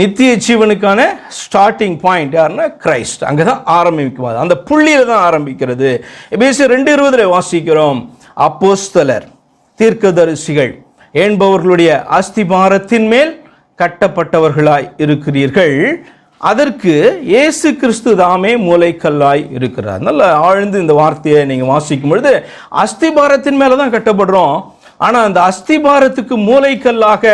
நித்திய ஜீவனுக்கான starting point யாருன்னா கிரைஸ்ட் அங்கே தான் ஆரம்பிக்கும் அந்த புள்ளியில் தான் ஆரம்பிக்கிறது. பேசி ரெண்டு இருபதில் வாசிக்கிறோம். அப்போஸ்தலர் தீர்க்கதரிசிகள் என்பவர்களுடைய அஸ்திபாரத்தின் மேல் கட்டப்பட்டவர்களாய் இருக்கிறீர்கள். அதற்கு இயேசு கிறிஸ்து தாமே மூளைக்கல்லாய் இருக்கிறார். நல்ல ஆழ்ந்து இந்த வார்த்தையை நீங்கள் வாசிக்கும் பொழுது அஸ்திபாரத்தின் மேலே தான் கட்டப்படுறோம். ஆனால் அந்த அஸ்திபாரத்துக்கு மூளைக்கல்லாக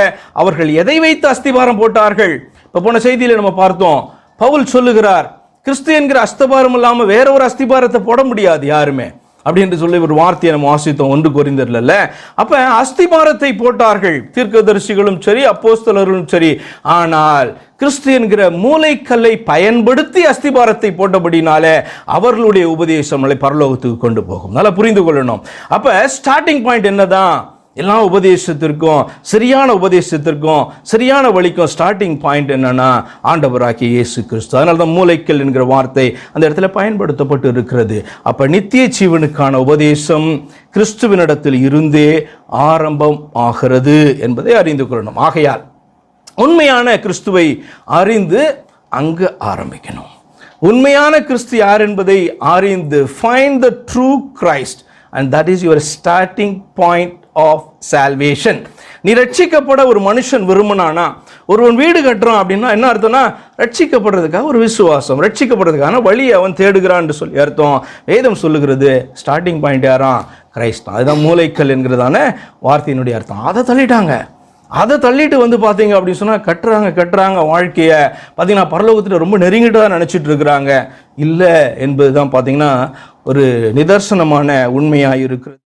அவர்கள் எதை வைத்து அஸ்திபாரம் போட்டார்கள்? இப்போ போன செய்தியில் நம்ம பார்த்தோம் பவுல் சொல்லுகிறார் கிறிஸ்து என்கிற அஸ்திபாரம் இல்லாமல் வேற ஒரு அஸ்திபாரத்தை போட முடியாது யாருமே. அப்படின்னு சொல்லி ஒரு வார்த்தையை நம்ம வாசித்தோம் ஒன்று குறைந்திரல அப்ப அஸ்திபாரத்தை போட்டார்கள் தீர்க்கதரிசிகளும் சரி அப்போஸ்தலர்களும் சரி. ஆனால் கிறிஸ்து என்கிற மூளைக்கல்லை பயன்படுத்தி அஸ்திபாரத்தை போட்டபடினாலே அவர்களுடைய உபதேசம் பரலோகத்துக்கு கொண்டு போகும். நல்லா புரிந்து கொள்ளணும். அப்ப ஸ்டார்டிங் பாயிண்ட் என்னதான்? எல்லா உபதேசத்திற்கும் சரியான உபதேசத்திற்கும் சரியான வழிக்கும் ஸ்டார்டிங் பாயிண்ட் என்னன்னா ஆண்டவராகிய இயேசு கிறிஸ்து அதனால தான் மூளைக்கல் என்கிற வார்த்தை அந்த இடத்துல பயன்படுத்தப்பட்டு இருக்கிறது. அப்ப நித்திய ஜீவனுக்கான உபதேசம் கிறிஸ்துவனிடத்தில் இருந்தே ஆரம்பம் ஆகிறது என்பதை அறிந்து கொள்ளணும். ஆகையால் உண்மையான கிறிஸ்துவை அறிந்து அங்கு ஆரம்பிக்கணும். உண்மையான கிறிஸ்து யார் என்பதை அறிந்து find the true Christ and that is your starting point of salvation நீ ரட்சிக்கப்பட ஒரு மனுஷன் விரும்பினானா ஒருவன் வீடு கட்டுறான் அப்படின்னா என்ன அர்த்தம்னா ரட்சிக்கப்படுறதுக்காக ஒரு விசுவாசம் ரட்சிக்கப்படுறதுக்கான வழியை அவன் தேடுகிறான்னு சொல்லி அர்த்தம். வேதம் சொல்லுகிறது ஸ்டார்டிங் பாயிண்ட் யாராம்? கிரைஸ்தான் அதுதான் மூளைக்கல் என்கிறதான வார்த்தையினுடைய அர்த்தம். அதை தள்ளிட்டாங்க. அதை தள்ளிட்டு வந்து பார்த்தீங்க அப்படின்னு சொன்னால் கட்டுறாங்க கட்டுறாங்க வாழ்க்கையை. பார்த்தீங்கன்னா பரலோகத்தில் ரொம்ப நெருங்கிட்டு தான் நினச்சிட்டு இருக்கிறாங்க. இல்லை என்பது தான் பார்த்தீங்கன்னா ஒரு நிதர்சனமான உண்மையாக இருக்கிறது